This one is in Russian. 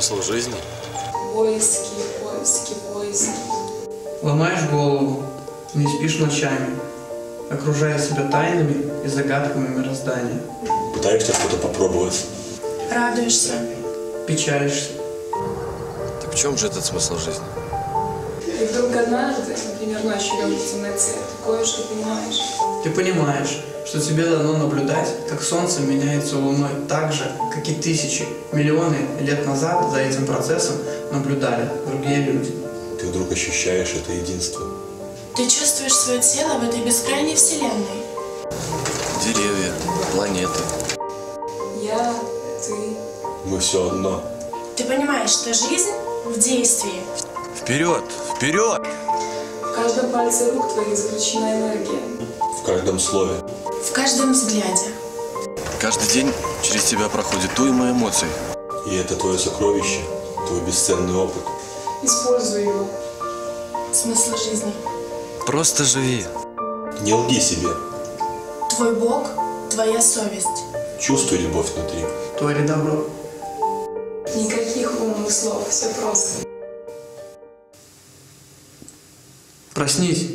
смысл жизни? Поиски, поиски, поиски. Ломаешь голову, не спишь ночами, окружая себя тайнами и загадками мироздания. Пытаешься что-то попробовать. Радуешься. Печалишься. Так в чем же этот смысл жизни? И вдруг однажды, например, ночью лежа в темноте, ты кое-что понимаешь. Ты понимаешь, что тебе дано наблюдать, как солнце меняется луной так же, как и тысячи, миллионы лет назад за этим процессом наблюдали другие люди. Ты вдруг ощущаешь это единство. Ты чувствуешь свое тело в этой бескрайней вселенной. Деревья, планеты. Я, ты. Мы все одно. Ты понимаешь, что жизнь в действии. Вперед! Вперед! В каждом пальце рук твоих заключена энергия. В каждом слове. В каждом взгляде. Каждый день через тебя проходит уйма эмоций. И это твое сокровище, твой бесценный опыт. Используй его. Смысл жизни. Просто живи. Не лги себе. Твой Бог, твоя совесть. Чувствуй любовь внутри. Твори добро. Никаких умных слов, все просто. Проснись.